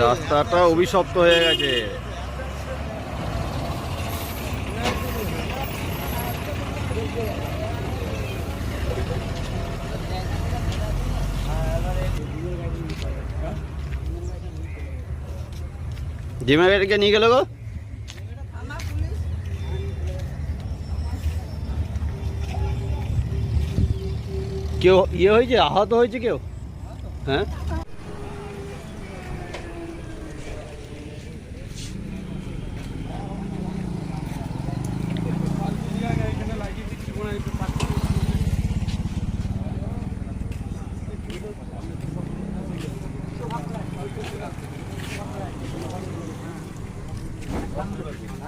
রাস্তাটা অভিশপ্ত হয়ে গেছে। জিমা গাড়িকে নিয়ে গেল গো। কেউ ইয়ে হয়েছে? আহত হয়েছে কেউ? হ্যাঁ?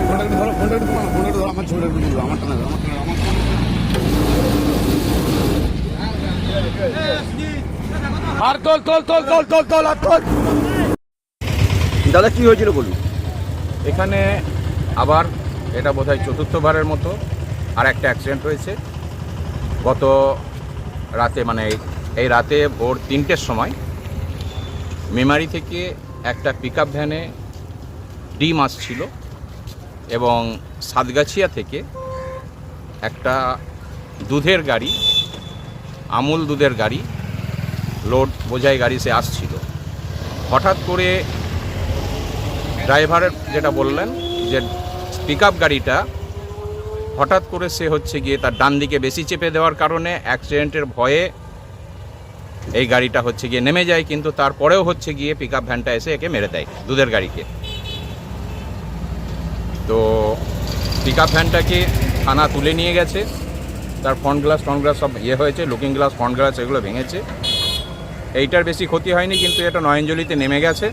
ফোনটা একটু ধরো ফোনটা একটু ধরো ফোনটা একটু ধরো ফোনটা একটু ধরো আমার ছবিটা একটু তুলো আমারটা না আমারটা না আর তোল তোল তোল তোল তোল তোল আর তোল। দাদা কি হয়েছিল বলুন? এখানে আবার এটা বোধহয় চতুর্থবারের মতো আর একটা অ্যাক্সিডেন্ট হয়েছে। গত রাতে মানে এই- এই রাতে ভোর তিনটের সময় মেমারি থেকে একটা পিক আপ ভ্যানে ডিম আসছিল। এবং সাতগাছিয়া থেকে একটা দুধের গাড়ি, আমুল দুধের গাড়ি, লোড বোঝাই গাড়ি সে আসছিল। হঠাৎ করে ড্রাইভারের যেটা বললেন যে পিক গাড়িটা হঠাৎ করে সে হচ্ছে গিয়ে তার ডান দিকে বেশি চেপে দেওয়ার কারণে অ্যাক্সিডেন্টের ভয়ে এই গাড়িটা হচ্ছে গিয়ে নেমে যায়, কিন্তু তারপরেও হচ্ছে গিয়ে পিক ভ্যানটা এসে একে মেরে দেয় দুধের গাড়িকে। তো পিক ভ্যানটাকে থানা তুলে নিয়ে গেছে। তার ফ্রন্ট গ্লাস ফ্রন্ট গ্লাস সব ইয়ে হয়েছে লুকিং গ্লাস ফ্রন্ট গ্লাস এগুলো ভেঙেছে। এইটার বেশি ক্ষতি হয়নি, কিন্তু এটা নয়নজলিতে নেমে গেছে।